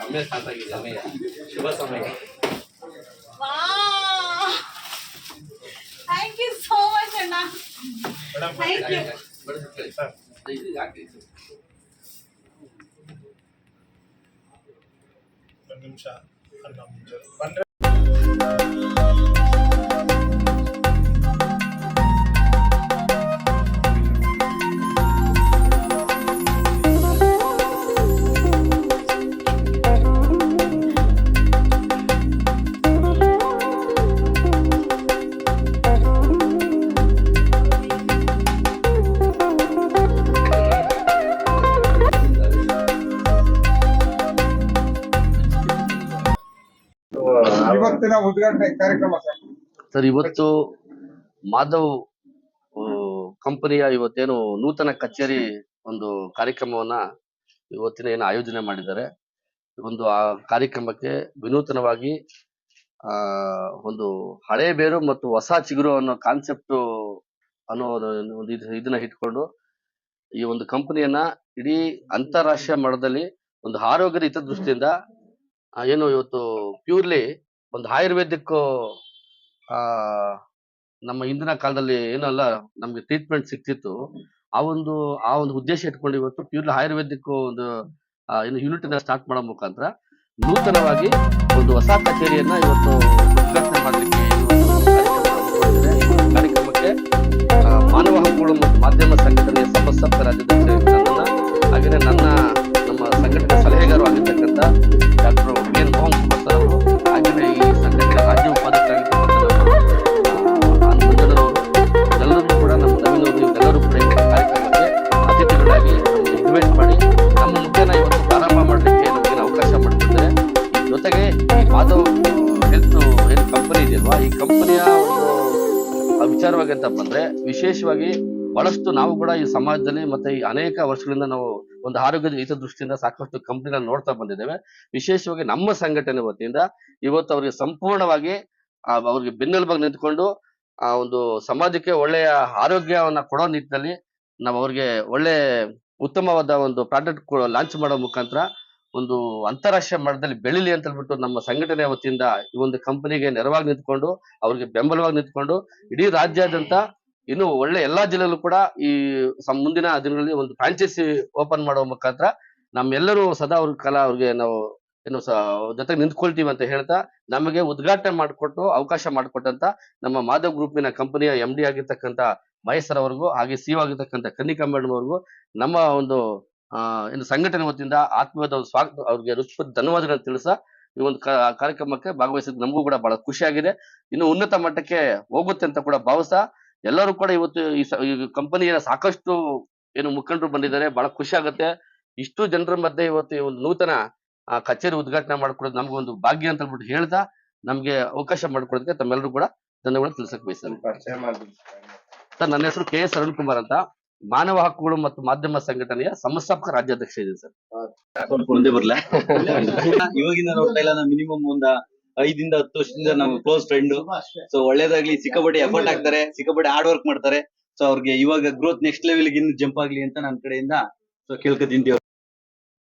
ಸಮಯ ಸಾಕಾಗಿದೆ ಸಮಯ ಶುಭ ಸಮಯ Wow! Thank you so much, Anna. Thank ಒಂದು ನಿಮಿಷ ಅನ್ನ ಮುಂಚೆ ಬಂದ್ರೆ ಉದ್ಘಾಟನೆ ಕಾರ್ಯಕ್ರಮ ಸರ್. ಸರ್, ಇವತ್ತು ಮಾಧವ್ ಕಂಪನಿಯ ಇವತ್ತೇನು ನೂತನ ಕಚೇರಿ ಒಂದು ಕಾರ್ಯಕ್ರಮವನ್ನ ಇವತ್ತಿನ ಏನು ಆಯೋಜನೆ ಮಾಡಿದ್ದಾರೆ. ಒಂದು ಆ ಕಾರ್ಯಕ್ರಮಕ್ಕೆ ವಿನೂತನವಾಗಿ, ಆ, ಒಂದು ಹಳೆ ಬೇರು ಮತ್ತು ಹೊಸ ಚಿಗುರು ಅನ್ನೋ ಕಾನ್ಸೆಪ್ಟ್ ಅನ್ನೋ ಒಂದು ಇದನ್ನ ಇಟ್ಕೊಂಡು ಈ ಒಂದು ಕಂಪನಿಯನ್ನ ಇಡೀ ಅಂತಾರಾಷ್ಟ್ರೀಯ ಮಟ್ಟದಲ್ಲಿ ಒಂದು ಆರೋಗ್ಯದ ಹಿತದೃಷ್ಟಿಯಿಂದ ಏನು ಇವತ್ತು ಪ್ಯೂರ್ಲಿ ಒಂದು ಆಯುರ್ವೇದಿಕ್ ನಮ್ಮ ಹಿಂದಿನ ಕಾಲದಲ್ಲಿ ಏನಲ್ಲ ನಮ್ಗೆ ಟ್ರೀಟ್ಮೆಂಟ್ ಸಿಕ್ತಿತ್ತು ಆ ಒಂದು ಆ ಒಂದು ಉದ್ದೇಶ ಇಟ್ಕೊಂಡು ಇವತ್ತು ಪ್ಯೂರ್ಲಿ ಆಯುರ್ವೇದಿಕ್ ಒಂದು ಏನು ಯೂನಿಟ್ ಸ್ಟಾರ್ಟ್ ಮಾಡೋ ಮುಖಾಂತರ ನೂತನವಾಗಿ ಒಂದು ಹೊಸ ಕಚೇರಿಯನ್ನ ಇವತ್ತು ಉದ್ಘಾಟನೆ ಮಾಡಲಿಕ್ಕೆ ಕಾರ್ಯಕ್ರಮಕ್ಕೆ ಮಾನವ ಹಕ್ಕುಗಳು ಮತ್ತು ಮಾಧ್ಯಮ ಸಂಘಟನೆಯ ನನ್ನನ್ನ ಹಾಗೆಯೇ ನನ್ನ ಸಂಘಟನೆ ಸಲಹೆಗಾರು ಆಗಿರ್ತಕ್ಕಂಥ ಡಾಕ್ಟರ್ ಎನ್ ಮೋಹನ್ ಕುಮಾರ್ ಅವರು, ಹಾಗೆಯೇ ಈ ಸಂಘಟನೆ ರಾಜ್ಯ ಉಪಾಧ್ಯಕ್ಷರಾಗಿರ್ತಕ್ಕಂಥ ನಮ್ಮ ಮಂಜುಳರವರು ಎಲ್ಲರೂ ಕೂಡ ನಮ್ಮ ನವೀನವರು ಇವರೆಲ್ಲರೂ ಕೂಡ ಈ ಕಾರ್ಯಕ್ರಮಕ್ಕೆ ಅತಿಥಿಗಳಾಗಿ ಇನ್ವೈಟ್ ಮಾಡಿ ನಮ್ಮ ಮುಖ್ಯನ ಇವತ್ತು ಪ್ರಾರಂಭ ಮಾಡಲಿಕ್ಕೆ ನಮಗೆ ಅವಕಾಶ ಮಾಡಿಕೊಡ್ತಾರೆ ಜೊತೆಗೆ ಈ ಮಾಧವ್ ಹೆಲ್ತ್ ಏನು ಕಂಪನಿ ಇದೆಯಲ್ವಾ? ಈ ಕಂಪನಿಯ ಒಂದು ವಿಚಾರವಾಗಿ ಅಂತ ಬಂದ್ರೆ, ವಿಶೇಷವಾಗಿ ಬಹಳಷ್ಟು ನಾವು ಕೂಡ ಈ ಸಮಾಜದಲ್ಲಿ ಮತ್ತೆ ಈ ಅನೇಕ ವರ್ಷಗಳಿಂದ ನಾವು ಒಂದು ಆರೋಗ್ಯದ ಹಿತದೃಷ್ಟಿಯಿಂದ ಸಾಕಷ್ಟು ಕಂಪನಿಗಳನ್ನ ನೋಡ್ತಾ ಬಂದಿದ್ದೇವೆ. ವಿಶೇಷವಾಗಿ ನಮ್ಮ ಸಂಘಟನೆ ವತಿಯಿಂದ ಇವತ್ತು ಅವರಿಗೆ ಸಂಪೂರ್ಣವಾಗಿ ಅವ್ರಿಗೆ ಬೆನ್ನೆಲುಬಾಗಿ ನಿಂತ್ಕೊಂಡು, ಆ, ಒಂದು ಸಮಾಜಕ್ಕೆ ಒಳ್ಳೆಯ ಆರೋಗ್ಯವನ್ನ ಕೊಡೋ ನಿಟ್ಟಿನಲ್ಲಿ ನಾವು ಅವ್ರಿಗೆ ಒಳ್ಳೆ ಉತ್ತಮವಾದ ಒಂದು ಪ್ರಾಡಕ್ಟ್ ಲಾಂಚ್ ಮಾಡೋ ಮುಖಾಂತರ ಒಂದು ಅಂತಾರಾಷ್ಟ್ರೀಯ ಮಟ್ಟದಲ್ಲಿ ಬೆಳಿಲಿ ಅಂತ ಹೇಳ್ಬಿಟ್ಟು ನಮ್ಮ ಸಂಘಟನೆ ವತಿಯಿಂದ ಈ ಒಂದು ಕಂಪನಿಗೆ ನೆರವಾಗಿ ನಿಂತ್ಕೊಂಡು, ಅವ್ರಿಗೆ ಬೆಂಬಲವಾಗಿ ನಿಂತ್ಕೊಂಡು ಇಡೀ ರಾಜ್ಯಾದ್ಯಂತ ಇನ್ನು ಒಳ್ಳೆ ಎಲ್ಲಾ ಜಿಲ್ಲೆಯಲ್ಲೂ ಕೂಡ ಈ ಮುಂದಿನ ದಿನಗಳಲ್ಲಿ ಒಂದು ಫ್ರಾಂಚೈಸಿ ಓಪನ್ ಮಾಡುವ ಮುಖಾಂತರ ನಮ್ಮೆಲ್ಲರೂ ಸದಾ ಅವ್ರ ಕಾಲ ಅವ್ರಿಗೆ ನಾವು ಏನು ಜೊತೆಗೆ ನಿಂತ್ಕೊಳ್ತೀವಿ ಅಂತ ಹೇಳ್ತಾ ನಮಗೆ ಉದ್ಘಾಟನೆ ಮಾಡಿಕೊಟ್ಟು ಅವಕಾಶ ಮಾಡಿಕೊಟ್ಟಂತ ನಮ್ಮ ಮಾಧವ್ ಗ್ರೂಪಿನ ಕಂಪನಿಯ ಎಂ ಡಿ ಆಗಿರ್ತಕ್ಕಂಥ ಮಹೇಶ್ವರ್ ಅವರಿಗೂ ಹಾಗೆ ಸಿ ಆಗಿರ್ತಕ್ಕಂಥ ಕನ್ನಿಕಾ ಮೇಡಮ್ ಅವ್ರಿಗೂ ನಮ್ಮ ಒಂದು ಏನು ಸಂಘಟನೆ ವತಿಯಿಂದ ಆತ್ಮೀಯದ ಸ್ವಾಗತ ಅವ್ರಿಗೆ ಹೃತ್ಪೂರ್ವಕ ಧನ್ಯವಾದಗಳನ್ನು ತಿಳಿಸ ಈ ಒಂದು ಕಾರ್ಯಕ್ರಮಕ್ಕೆ ಭಾಗವಹಿಸಿದ ನಮಗೂ ಕೂಡ ಬಹಳ ಖುಷಿಯಾಗಿದೆ. ಇನ್ನು ಉನ್ನತ ಮಟ್ಟಕ್ಕೆ ಹೋಗುತ್ತೆ ಅಂತ ಕೂಡ ಭಾವಿಸ್ತಾ ಎಲ್ಲರೂ ಕೂಡ ಇವತ್ತು ಈ ಕಂಪನಿಯ ಸಾಕಷ್ಟು ಏನು ಮುಖಂಡರು ಬಂದಿದ್ದಾರೆ, ಬಹಳ ಖುಷಿ ಆಗುತ್ತೆ. ಇಷ್ಟು ಜನರ ಮಧ್ಯೆ ಇವತ್ತು ಒಂದು ನೂತನ ಕಚೇರಿ ಉದ್ಘಾಟನೆ ಮಾಡ್ಕೊಡೋದು ನಮ್ಗೆ ಒಂದು ಭಾಗ್ಯ ಅಂತ ಹೇಳ್ಬಿಟ್ಟು ಹೇಳ್ತಾ ನಮ್ಗೆ ಅವಕಾಶ ಮಾಡ್ಕೊಡೋದಕ್ಕೆ ತಮ್ಮೆಲ್ಲರೂ ಕೂಡ ಧನ್ಯವಾದ ತಿಳಿಸಕ್ ಬಯಸ್ತಾರೆ ಸರ್, ನನ್ನ ಹೆಸರು ಕೆ ಎಸ್ ಅರುಣ್ ಕುಮಾರ್ ಅಂತ. ಮಾನವ ಹಕ್ಕುಗಳು ಮತ್ತು ಮಾಧ್ಯಮ ಸಂಘಟನೆಯ ಸಂಸ್ಥಾಪಕ ರಾಜ್ಯಾಧ್ಯಕ್ಷ ಇದೆ ಸರ್. ಇವಾಗಿಂದ ನೋಡ್ತಾ ಇಲ್ಲ, ಮಿನಿಮಮ್ ಒಂದ ಐದಿಂದ ಹತ್ತು ವರ್ಷದಿಂದ ನಮ್ ಕ್ಲೋಸ್ ಫ್ರೆಂಡ್ ಸೊ ಒಳ್ಳೇದಾಗ್ಲಿ. ಸಿಕ್ಕಾಪಟ್ಟೆ ಎಫರ್ಟ್ ಹಾಕ್ತಾರೆ. ಸಿಕ್ಕಾಪಟ್ಟೆ ಹಾರ್ಡ್ ವರ್ಕ್ ಮಾಡ್ತಾರೆ. ಸೊ ಅವ್ರಿಗೆ ಇವಾಗ ಗ್ರೋತ್ ನೆಕ್ಸ್ಟ್ ಲೆವೆಲ್ ಇನ್ನು ಜಂಪ್ ಆಗ್ಲಿ ಅಂತ ನನ್ನ ಕಡೆಯಿಂದ ಸೊ ಕೇಳ್ಕೊತೀನಿ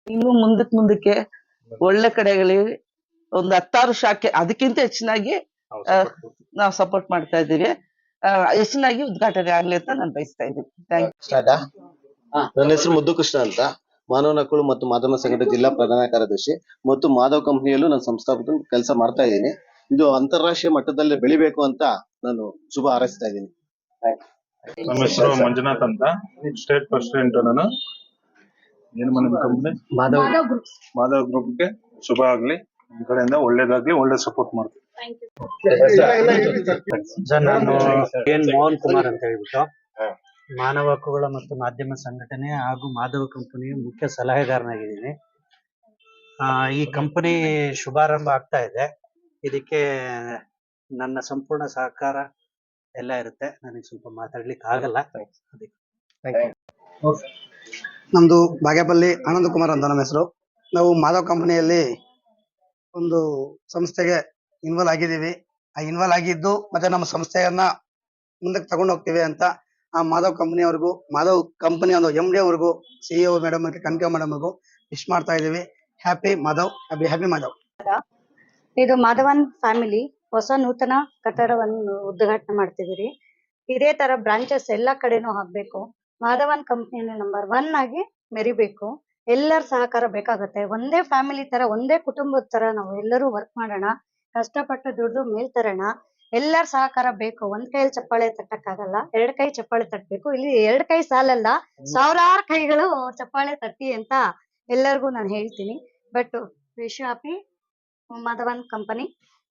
ಇನ್ನು ಮುಂದಕ್ ಮುಂದಕ್ಕೆ ಒಳ್ಳೆ ಕಡೆಗಳಿಗೆ ಒಂದು ಹತ್ತಾರು ಶಾಖೆ ಅದಕ್ಕಿಂತ ಹೆಚ್ಚಿನಾಗಿ ನಾವು ಸಪೋರ್ಟ್ ಮಾಡ್ತಾ ಇದ್ದೀವಿ. ಆ, ಹೆಚ್ಚಿನಾಗಿ ಉದ್ಘಾಟನೆ ಆಗ್ಲಿ ಅಂತ ನಾನು ಬಯಸ್ತಾ ಇದ್ದೀನಿ. ನನ್ನ ಹೆಸರು ಮುದ್ದು ಕೃಷ್ಣ ಅಂತ. ಮಾನವ ಹಕ್ಕುಗಳು ಮತ್ತು ಮಾಧ್ಯಮ ಸಂಘಟನೆ ಜಿಲ್ಲಾ ಪ್ರಧಾನ ಕಾರ್ಯದರ್ಶಿ ಮತ್ತು ಮಾಧವ್ ಕಂಪನಿಯಲ್ಲೂ ನಾನು ಸಂಸ್ಥಾಪಕ ಕೆಲಸ ಮಾಡ್ತಾ ಇದ್ದೀನಿ ಇದು ಅಂತಾರಾಷ್ಟ್ರೀಯ ಮಟ್ಟದಲ್ಲಿ ಬೆಳಿಬೇಕು ಅಂತ ನಾನು ಶುಭ ಹಾರೈಸ್ತಾ ಇದ್ದೀನಿ ನಮ್ಮ ಹೆಸರು ಮಂಜುನಾಥ್ ಅಂತ ಸ್ಟೇಟ್ ಪ್ರೆಸಿಡೆಂಟ್ ನಾನು ಏನು ನಿಮ್ಮ ಕಂಪ್ನಿ ಮಾಧವ್ ಗ್ರೂಪ್ಗೆ ಶುಭ ಆಗ್ಲಿ ನಿಮ್ ಕಡೆಯಿಂದ ಒಳ್ಳೇದಾಗ್ಲಿ ಒಳ್ಳೆ ಸಪೋರ್ಟ್ ಮಾಡ್ತೀವಿ ಸರ್ ನಾನು ಮೋಹನ್ ಕುಮಾರ್ ಅಂತ ಹೇಳ್ಬಿಟ್ಟು ಮಾನವ ಹಕ್ಕುಗಳ ಮತ್ತು ಮಾಧ್ಯಮ ಸಂಘಟನೆ ಹಾಗೂ ಮಾಧವ ಕಂಪನಿಯ ಮುಖ್ಯ ಸಲಹೆಗಾರನಾಗಿದ್ದೀನಿ. ಆ, ಈ ಕಂಪನಿ ಶುಭಾರಂಭ ಆಗ್ತಾ ಇದೆ. ಇದಕ್ಕೆ ನನ್ನ ಸಂಪೂರ್ಣ ಸಹಕಾರ ಎಲ್ಲ ಇರುತ್ತೆ. ನನಗೆ ಸ್ವಲ್ಪ ಮಾತಾಡ್ಲಿಕ್ಕೆ ಆಗಲ್ಲ. ನಮ್ದು ಬಾಗೇಪಲ್ಲಿ ಆನಂದ್ ಕುಮಾರ್ ಅಂತ ನಮ್ಮ ಹೆಸರು. ನಾವು ಮಾಧವ್ ಕಂಪನಿಯಲ್ಲಿ ಒಂದು ಸಂಸ್ಥೆಗೆ ಇನ್ವಾಲ್ವ್ ಆಗಿದ್ದೀವಿ. ಆ ಇನ್ವಾಲ್ವ್ ಆಗಿದ್ದು ಮತ್ತೆ ನಮ್ಮ ಸಂಸ್ಥೆಯನ್ನ ಮುಂದಕ್ಕೆ ತಗೊಂಡು ಹೋಗ್ತೀವಿ ಅಂತ ಆ ಮಾಧವ್ ಕಂಪನಿಯವ್ರಿಗೂ, ಮಾಧವ್ ಕಂಪನಿ ಒಂದು ಎಂ ಡಿ ಅವ್ರಿಗೂ ಸಿಇಒ ಮೇಡಮ್ ಮತ್ತೆ ಕನಕ ಮೇಡಮ್ ಅವ್ರಿಗೂ ವಿಶ್ ಮಾಡ್ತಾ ಇದೀವಿ happy Madhav happy happy Madhav. ಇದು ಮಾಧವನ್ ಫ್ಯಾಮಿಲಿ ಹೊಸ ನೂತನ ಕಟ್ಟಡವನ್ನು ಉದ್ಘಾಟನೆ ಮಾಡ್ತಿದ್ದೀರಿ. ಇದೇ ತರ ಬ್ರಾಂಚಸ್ ಎಲ್ಲಾ ಕಡೆನೂ ಆಗ್ಬೇಕು ಮಾಧವನ್ ಕಂಪ್ನಿನ ನಂಬರ್ ಒನ್ ಆಗಿ ಮೆರಿಬೇಕು. ಎಲ್ಲರ ಸಹಕಾರ ಬೇಕಾಗುತ್ತೆ. ಒಂದೇ ಫ್ಯಾಮಿಲಿ ತರ, ಒಂದೇ ಕುಟುಂಬದ ತರ ನಾವು ಎಲ್ಲರೂ ವರ್ಕ್ ಮಾಡೋಣ. ಕಷ್ಟಪಟ್ಟು ದುಡ್ದು ಮೇಲ್ ತರೋಣ. ಎಲ್ಲರ ಸಹಕಾರ ಬೇಕು. ಒಂದ್ ಕೈಯಲ್ಲಿ ಚಪ್ಪಾಳೆ ತಟ್ಟಕ್ಕಾಗಲ್ಲ, ಎರಡ್ ಕೈ ಚಪ್ಪಾಳೆ ತಟ್ಟಬೇಕು ಇಲ್ಲಿ ಎರಡ್ ಕೈ ಸಾಲಲ್ಲ, ಸಾವಿರಾರು ಕೈಗಳು ಚಪ್ಪಾಳೆ ತಟ್ಟಿ ಅಂತ ಎಲ್ಲರಿಗೂ ನಾನು ಹೇಳ್ತೀನಿ. But wish happy Madhavan company,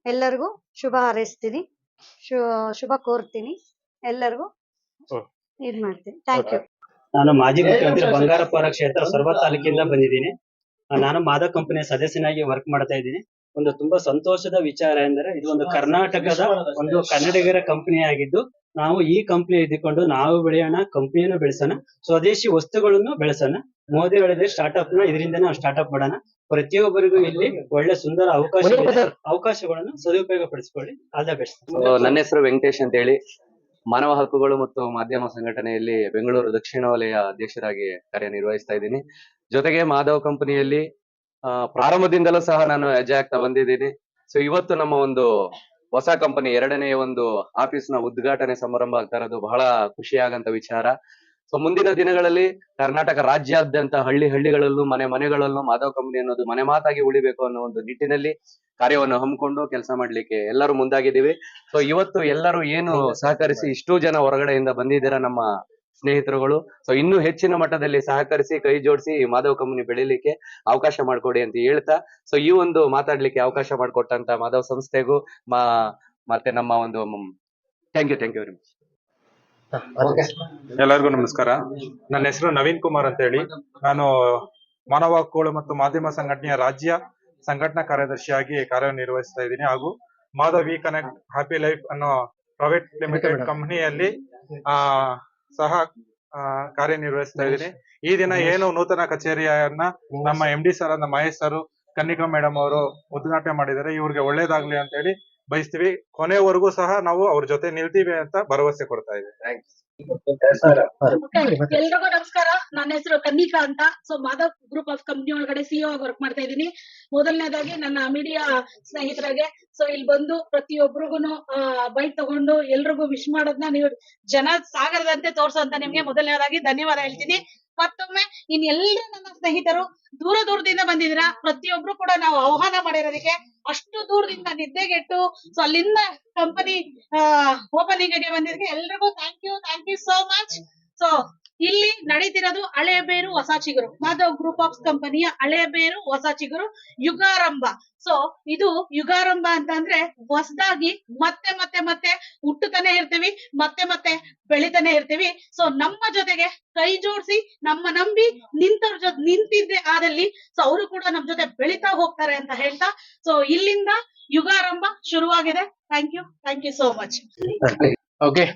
ಎಲ್ಲರಿಗೂ ಶುಭ ಹಾರೈಸ್ತೀನಿ. ಶುಭ ಕೋರ್ತೀನಿ. ಎಲ್ಲರಿಗೂ ಇದ್ ಮಾಡ್ತೀನಿ. ಥ್ಯಾಂಕ್ ಯು ನಾನು ಮಾಜಿ ಮುಖ್ಯಮಂತ್ರಿ ಬಂಗಾರಪುರ ಕ್ಷೇತ್ರ ಸೊರಬ ತಾಲೂಕಿಂದ ಬಂದಿದ್ದೀನಿ. ನಾನು ಮಾಧವ್ ಕಂಪನಿಯ ಸದಸ್ಯನಾಗಿ ವರ್ಕ್ ಮಾಡ್ತಾ ಇದ್ದೀನಿ. ಒಂದು ತುಂಬಾ ಸಂತೋಷದ ವಿಚಾರ ಎಂದರೆ ಇದು ಒಂದು ಕರ್ನಾಟಕದ ಒಂದು ಕನ್ನಡಿಗರ ಕಂಪನಿ ಆಗಿದ್ದು ನಾವು ಈ ಕಂಪನಿ ಇದ್ದುಕೊಂಡು ನಾವು ಬೆಳೆಯೋಣ ಕಂಪನಿಯನ್ನು ಬೆಳೆಸೋಣ ಸ್ವದೇಶಿ ವಸ್ತುಗಳನ್ನು ಬೆಳೆಸೋಣ. ಮೋದಿ ಹೇಳಿದ್ರೆ ಸ್ಟಾರ್ಟ್ಅಪ್ನ ಇದರಿಂದ ನಾವು ಸ್ಟಾರ್ಟ್ಅಪ್ ಮಾಡೋಣ. ಪ್ರತಿಯೊಬ್ಬರಿಗೂ ಇಲ್ಲಿ ಒಳ್ಳೆ ಸುಂದರ ಅವಕಾಶ ಅವಕಾಶಗಳನ್ನು ಸದುಪಯೋಗ ಪಡಿಸಿಕೊಳ್ಳಿ ಆಲ್ ದ ಬೆಸ್ಟ್. ನನ್ನ ಹೆಸರು ವೆಂಕಟೇಶ್ ಅಂತ ಹೇಳಿ ಮಾನವ ಹಕ್ಕುಗಳು ಮತ್ತು ಮಾಧ್ಯಮ ಸಂಘಟನೆಯಲ್ಲಿ ಬೆಂಗಳೂರು ದಕ್ಷಿಣ ವಲಯ ಅಧ್ಯಕ್ಷರಾಗಿ ಕಾರ್ಯನಿರ್ವಹಿಸ್ತಾ ಇದ್ದೀನಿ. ಜೊತೆಗೆ ಮಾಧವ್ ಕಂಪನಿಯಲ್ಲಿ ಪ್ರಾರಂಭದಿಂದಲೂ ಸಹ ನಾನು ಹೆಜ್ಜೆ ಆಗ್ತಾ ಬಂದಿದ್ದೀನಿ. ಸೊ ಇವತ್ತು ನಮ್ಮ ಒಂದು ಹೊಸ ಕಂಪನಿ ಎರಡನೇ ಒಂದು ಆಫೀಸ್ನ ಉದ್ಘಾಟನೆ ಸಮಾರಂಭ ಆಗ್ತಾ ಇರೋದು ಬಹಳ ಖುಷಿಯಾಗಂತ ವಿಚಾರ. ಸೊ ಮುಂದಿನ ದಿನಗಳಲ್ಲಿ ಕರ್ನಾಟಕ ರಾಜ್ಯಾದ್ಯಂತ ಹಳ್ಳಿ ಹಳ್ಳಿಗಳಲ್ಲೂ ಮನೆ ಮನೆಗಳಲ್ಲೂ ಮಾಧವ್ ಕಂಪನಿ ಅನ್ನೋದು ಮನೆ ಮಾತಾಗಿ ಉಳಿಬೇಕು ಅನ್ನೋ ಒಂದು ನಿಟ್ಟಿನಲ್ಲಿ ಕಾರ್ಯವನ್ನು ಹಮ್ಮಿಕೊಂಡು ಕೆಲಸ ಮಾಡ್ಲಿಕ್ಕೆ ಎಲ್ಲರೂ ಮುಂದಾಗಿದ್ದೀವಿ. ಸೊ ಇವತ್ತು ಎಲ್ಲರೂ ಏನು ಸಹಕರಿಸಿ ಇಷ್ಟು ಜನ ಹೊರಗಡೆಯಿಂದ ಬಂದಿದ್ದೀರಾ ನಮ್ಮ ಸ್ನೇಹಿತರುಗಳು. ಸೊ ಇನ್ನೂ ಹೆಚ್ಚಿನ ಮಟ್ಟದಲ್ಲಿ ಸಹಕರಿಸಿ ಕೈ ಜೋಡಿಸಿ ಮಾಧವ್ ಕಂಪನಿ ಬೆಳಿಲಿಕ್ಕೆ ಅವಕಾಶ ಮಾಡಿಕೊಡಿ ಅಂತ ಹೇಳ್ತಾ ಸೊ ಈ ಒಂದು ಮಾತಾಡ್ಲಿಕ್ಕೆ ಅವಕಾಶ ಮಾಡಿಕೊಟ್ಟಂತ ಮಾಧವ್ ಸಂಸ್ಥೆಗೂ ಮಾ ಮತ್ತೆ ನಮ್ಮ ಒಂದು thank you thank you very much ಎಲ್ಲರಿಗೂ ನಮಸ್ಕಾರ. ನನ್ನ ಹೆಸರು ನವೀನ್ ಕುಮಾರ್ ಅಂತ ಹೇಳಿ ನಾನು ಮಾನವ ಹಕ್ಕುಗಳು ಮತ್ತು ಮಾಧ್ಯಮ ಸಂಘಟನೆಯ ರಾಜ್ಯ ಸಂಘಟನಾ ಕಾರ್ಯದರ್ಶಿಯಾಗಿ ಕಾರ್ಯನಿರ್ವಹಿಸ್ತಾ ಇದ್ದೀನಿ. ಹಾಗೂ Madhav we connect happy life ಅನ್ನೋ ಪ್ರೈವೇಟ್ ಲಿಮಿಟೆಡ್ ಕಂಪನಿಯಲ್ಲಿ ಆ ಸಹ ಆ, ಕಾರ್ಯನಿರ್ವಹಿಸ್ತಾ ಇದ್ದೀನಿ. ಈ ದಿನ ಏನು ನೂತನ ಕಚೇರಿಯನ್ನ ನಮ್ಮ M D sir Mahesh sir Kannika madam ಅವರು ಉದ್ಘಾಟನೆ ಮಾಡಿದ್ದಾರೆ. ಇವ್ರಿಗೆ ಒಳ್ಳೇದಾಗ್ಲಿ ಅಂತ ಹೇಳಿ ಬಯಸ್ತೀವಿ. ಕೊನೆವರೆಗೂ ಸಹ ನಾವು ಅವ್ರ ಜೊತೆ ನಿಲ್ತೀವಿ ಅಂತ ಭರವಸೆ ಕೊಡ್ತಾ ಇದ್ದೀವಿ. ಎಲ್ರಿಗೂ ನಮಸ್ಕಾರ. ನನ್ನ ಹೆಸರು ಕನ್ನಿಕಾ ಅಂತ. So Madhav group of company ಒಳಗಡೆ ಸಿಇಒ ಆಗಿ ವರ್ಕ್ ಮಾಡ್ತಾ ಇದ್ದೀನಿ. ಮೊದಲನೇದಾಗಿ ನನ್ನ ಮೀಡಿಯಾ ಸ್ನೇಹಿತರಿಗೆ. ಸೊ ಇಲ್ಲಿ ಬಂದು ಪ್ರತಿಯೊಬ್ಬರಿಗೂ ಬೈಕ್ ತಗೊಂಡು ಎಲ್ರಿಗೂ ವಿಶ್ ಮಾಡೋದನ್ನ ನೀವು ಜನ ಸಾಗರದಂತೆ ತೋರ್ಸೋಂತ ನಿಮ್ಗೆ ಮೊದಲನೇದಾಗಿ ಧನ್ಯವಾದ ಹೇಳ್ತೀನಿ. ಮತ್ತೊಮ್ಮೆ ಇನ್ ಎಲ್ಲರೂ ನನ್ನ ಸ್ನೇಹಿತರು ದೂರ ದೂರದಿಂದ ಬಂದಿದ್ದೀರಾ ಪ್ರತಿಯೊಬ್ರು ಕೂಡ ನಾವು ಆಹ್ವಾನ ಮಾಡಿರೋದಕ್ಕೆ ಅಷ್ಟು ದೂರದಿಂದ ನಿದ್ದೆಗೆಟ್ಟು ಸೊ ಅಲ್ಲಿಂದ ಕಂಪನಿ ಓಪನಿಂಗ್ಗೆ ಬಂದಿದ್ದಕ್ಕೆ ಎಲ್ರಿಗೂ thank you thank you so much so ಇಲ್ಲಿ ನಡೀತಿರೋದು ಹಳೆ ಬೇರು ಹೊಸ ಚಿಗುರು ಮಾಧವ್ ಗ್ರೂಪ್ ಆಫ್ ಕಂಪನಿಯ ಹಳೆ ಬೇರು ಹೊಸ ಚಿಗುರು ಯುಗಾರಂಭ. ಸೊ ಇದು ಯುಗಾರಂಭ ಅಂತಂದ್ರೆ ಹೊಸದಾಗಿ ಮತ್ತೆ ಮತ್ತೆ ಮತ್ತೆ ಹುಟ್ಟುತ್ತಾನೆ ಇರ್ತೀವಿ, ಮತ್ತೆ ಮತ್ತೆ ಬೆಳಿತಾನೆ ಇರ್ತೀವಿ. ಸೊ ನಮ್ಮ ಜೊತೆಗೆ ಕೈ ಜೋಡಿಸಿ, ನಮ್ಮ ನಂಬಿ ನಿಂತವ್ರ ಜೊತೆ ನಿಂತಿದ್ದೆ ಆದಲ್ಲಿ ಸೊ ಅವರು ಕೂಡ ನಮ್ ಜೊತೆ ಬೆಳಿತಾ ಹೋಗ್ತಾರೆ ಅಂತ ಹೇಳ್ತಾ ಸೊ ಇಲ್ಲಿಂದ ಯುಗಾರಂಭ ಶುರುವಾಗಿದೆ. Thank you thank you so much okay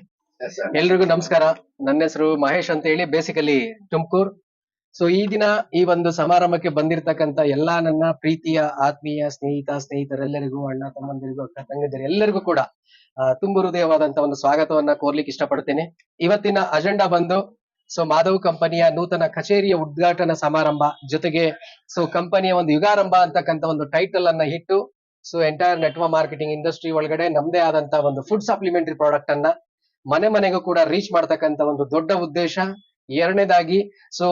ಎಲ್ರಿಗೂ ನಮಸ್ಕಾರ. ನನ್ನ ಹೆಸರು ಮಹೇಶ್ ಅಂತ ಹೇಳಿ ಬೇಸಿಕಲಿ ತುಮಕೂರ್. ಸೊ ಈ ದಿನ ಈ ಒಂದು ಸಮಾರಂಭಕ್ಕೆ ಬಂದಿರತಕ್ಕಂತ ಎಲ್ಲಾ ನನ್ನ ಪ್ರೀತಿಯ, ಆತ್ಮೀಯ ಸ್ನೇಹಿತ, ಸ್ನೇಹಿತರೆಲ್ಲರಿಗೂ, ಅಣ್ಣ, ತಮ್ಮಂದಿರಿಗೂ, ಅಕ್ಕ ತಂಗಿದಿರು ಎಲ್ಲರಿಗೂ ಕೂಡ ತುಂಬು ಹೃದಯವಾದಂತ ಒಂದು ಸ್ವಾಗತವನ್ನ ಕೋರ್ಲಿಕ್ಕೆ ಇಷ್ಟಪಡ್ತೇನೆ ಇವತ್ತಿನ ಅಜೆಂಡಾ ಬಂದು ಸೊ ಮಾಧವ್ ಕಂಪನಿಯ ನೂತನ ಕಚೇರಿಯ ಉದ್ಘಾಟನಾ ಸಮಾರಂಭ ಜೊತೆಗೆ ಸೊ ಕಂಪನಿಯ ಒಂದು ಯುಗಾರಂಭ ಅಂತಕ್ಕಂತ ಒಂದು ಟೈಟಲ್ ಅನ್ನ ಇಟ್ಟು so entire network marketing industry ಒಳಗಡೆ ನಮ್ದೇ ಆದಂತ ಒಂದು ಫುಡ್ ಸಪ್ಲಿಮೆಂಟರಿ ಪ್ರಾಡಕ್ಟ್ ಅನ್ನ ಮನೆ ಮನೆಗೂ ಕೂಡ ರೀಚ್ ಮಾಡ್ತಕ್ಕಂತ ಒಂದು ದೊಡ್ಡ ಉದ್ದೇಶ. ಎರಡನೇದಾಗಿ ಸೊ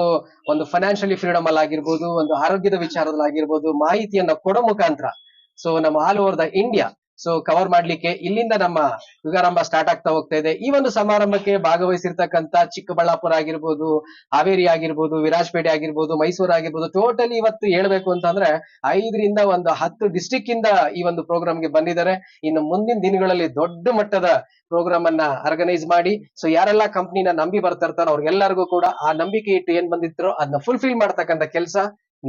ಒಂದು ಫೈನಾನ್ಷಿಯಲಿ ಫ್ರೀಡಮ್ ಅಲ್ಲಿ ಆಗಿರ್ಬೋದು, ಒಂದು ಆರೋಗ್ಯದ ವಿಚಾರದಲ್ಲಿ ಆಗಿರ್ಬೋದು, ಮಾಹಿತಿಯನ್ನ ಕೊಡೋ ಮುಖಾಂತರ. ಸೊ ನಮ್ಮ all over the India so cover ಮಾಡ್ಲಿಕ್ಕೆ ಇಲ್ಲಿಂದ ನಮ್ಮ ಯುಗಾರಂಭ ಸ್ಟಾರ್ಟ್ ಆಗ್ತಾ ಹೋಗ್ತಾ ಇದೆ. ಈ ಒಂದು ಸಮಾರಂಭಕ್ಕೆ ಭಾಗವಹಿಸಿರ್ತಕ್ಕಂತ ಚಿಕ್ಕಬಳ್ಳಾಪುರ ಆಗಿರ್ಬೋದು, ಹಾವೇರಿ ಆಗಿರ್ಬೋದು, ವಿರಾಜಪೇಟೆ ಆಗಿರ್ಬೋದು, ಮೈಸೂರು ಆಗಿರ್ಬೋದು ಟೋಟಲಿ ಇವತ್ತು ಹೇಳ್ಬೇಕು ಅಂತಂದ್ರೆ ಐದರಿಂದ ಒಂದು ಹತ್ತು ಡಿಸ್ಟಿಕ್ ಇಂದ ಈ ಒಂದು ಪ್ರೋಗ್ರಾಮ್ಗೆ ಬಂದಿದ್ದಾರೆ. ಇನ್ನು ಮುಂದಿನ ದಿನಗಳಲ್ಲಿ ದೊಡ್ಡ ಮಟ್ಟದ ಪ್ರೋಗ್ರಾಮ್ ಅನ್ನ ಆರ್ಗನೈಸ್ ಮಾಡಿ ಸೊ ಯಾರೆಲ್ಲ ಕಂಪ್ನಿನ ನಂಬಿ ಬರ್ತಾ ಇರ್ತಾರೋ ಅವ್ರಿಗೆಲ್ಲರಿಗೂ ಕೂಡ ಆ ನಂಬಿಕೆ ಇಟ್ಟು ಏನ್ ಬಂದಿತ್ತರೋ ಅದನ್ನ ಫುಲ್ಫಿಲ್ ಮಾಡ್ತಕ್ಕಂಥ ಕೆಲಸ.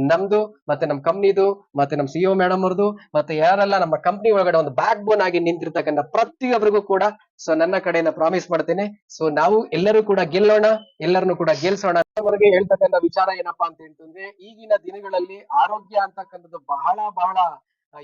ನಮ್ದು, ಮತ್ತೆ ನಮ್ಮ ಕಂಪ್ನಿದು ಮತ್ತೆ ನಮ್ಮ ಸಿಇಒ ಮೇಡಮ್ ಅವ್ರದ್ದು ಮತ್ತೆ ಯಾರೆಲ್ಲ ನಮ್ಮ ಕಂಪ್ನಿ ಒಳಗಡೆ ಒಂದು ಬ್ಯಾಕ್ ಬೋನ್ ಆಗಿ ನಿಂತಿರ್ತಕ್ಕಂಥ ಪ್ರತಿಯೊಬ್ಬರಿಗೂ ಕೂಡ ಸೊ ನನ್ನ ಕಡೆಯಿಂದ ಪ್ರಾಮಿಸ್ ಮಾಡ್ತೇನೆ. ಸೊ ನಾವು ಎಲ್ಲರೂ ಕೂಡ ಗೆಲ್ಲೋಣ, ಎಲ್ಲರನ್ನು ಕೂಡ ಗೆಲ್ಸೋಣ ಹೇಳ್ತಕ್ಕಂಥ ವಿಚಾರ ಏನಪ್ಪಾ ಅಂತ ಹೇಳ್ತಂದ್ರೆ, ಈಗಿನ ದಿನಗಳಲ್ಲಿ ಆರೋಗ್ಯ ಅಂತಕ್ಕಂಥದ್ದು ಬಹಳ ಬಹಳ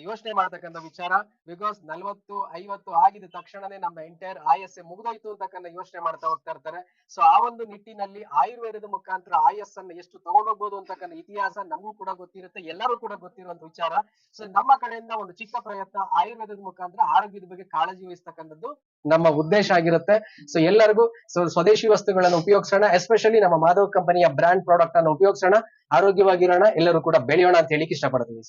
ಯೋಚನೆ ಮಾಡ್ತಕ್ಕಂಥ ವಿಚಾರ ಬಿಕಾಸ್ ನಲ್ವತ್ತು, ಐವತ್ತು ಆಗಿದ ತಕ್ಷಣನೇ ನಮ್ಮ ಎಂಟೈರ್ ಆಯಸ್ಸೆ ಮುಗಿದೋಯ್ತು ಅಂತಕ್ಕಂಥ ಯೋಚನೆ ಮಾಡ್ತಾ ಹೋಗ್ತಾ ಇರ್ತಾರೆ. ಸೊ ಆ ಒಂದು ನಿಟ್ಟಿನಲ್ಲಿ ಆಯುರ್ವೇದದ ಮುಖಾಂತರ ಅನ್ನು ಎಷ್ಟು ತಗೊಂಡೋಗ್ಬೋದು ಅಂತಕ್ಕಂಥ ಇತಿಹಾಸ ನಮಗೂ ಕೂಡ ಗೊತ್ತಿರುತ್ತೆ ಎಲ್ಲರೂ ಕೂಡ ಗೊತ್ತಿರುವಂತ ವಿಚಾರ. ಸೊ ನಮ್ಮ ಕಡೆಯಿಂದ ಒಂದು ಚಿಕ್ಕ ಪ್ರಯತ್ನ ಆಯುರ್ವೇದದ ಮುಖಾಂತರ ಆರೋಗ್ಯದ ಬಗ್ಗೆ ಕಾಳಜಿ ವಹಿಸ್ತಕ್ಕಂಥದ್ದು ನಮ್ಮ ಉದ್ದೇಶ ಆಗಿರುತ್ತೆ. ಸೊ ಎಲ್ಲರಿಗೂ ಸೊ ಸ್ವದೇಶಿ ವಸ್ತುಗಳನ್ನು ಉಪಯೋಗಿಸೋಣ ಎಸ್ಪೆಷಲಿ ನಮ್ಮ ಮಾಧವ್ ಕಂಪನಿಯ ಬ್ರಾಂಡ್ ಪ್ರಾಡಕ್ಟ್ ಅನ್ನು ಉಪಯೋಗಿಸೋಣ ಆರೋಗ್ಯವಾಗಿರೋಣ ಎಲ್ಲರೂ ಕೂಡ ಬೆಳೆಯೋಣ ಅಂತ ಹೇಳಿಕ್ಕೆ ಇಷ್ಟಪಡ್ತೀನಿ.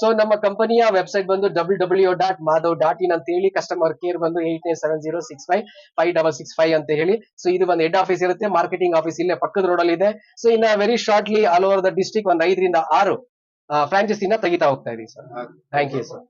ಸೊ ನಮ್ಮ ಕಂಪನಿಯ ವೆಬ್ಸೈಟ್ ಬಂದು W W dot Madhav dot in ಅಂತ ಹೇಳಿ ಕಸ್ಟಮರ್ ಕೇರ್ ಬಂದು eight nine seven zero six five five double six five ಅಂತ ಹೇಳಿ. ಸೊ ಇದು ಒಂದು ಹೆಡ್ ಆಫೀಸ್ ಇರುತ್ತೆ ಮಾರ್ಕೆಟಿಂಗ್ ಆಫೀಸ್ ಇಲ್ಲೇ ಪಕ್ಕದ ರೋಡ್ ಅಲ್ಲಿ ಇದೆ. ಸೊ ಇನ್ನ very shortly all over the district ಒಂದ್ ಐದರಿಂದ ಆರು ಫ್ರಾಂಚೈಸಿನ ತೆಗಿತಾ ಹೋಗ್ತಾ ಇದೀವಿ ಸರ್ ಥ್ಯಾಂಕ್ ಯು ಸರ್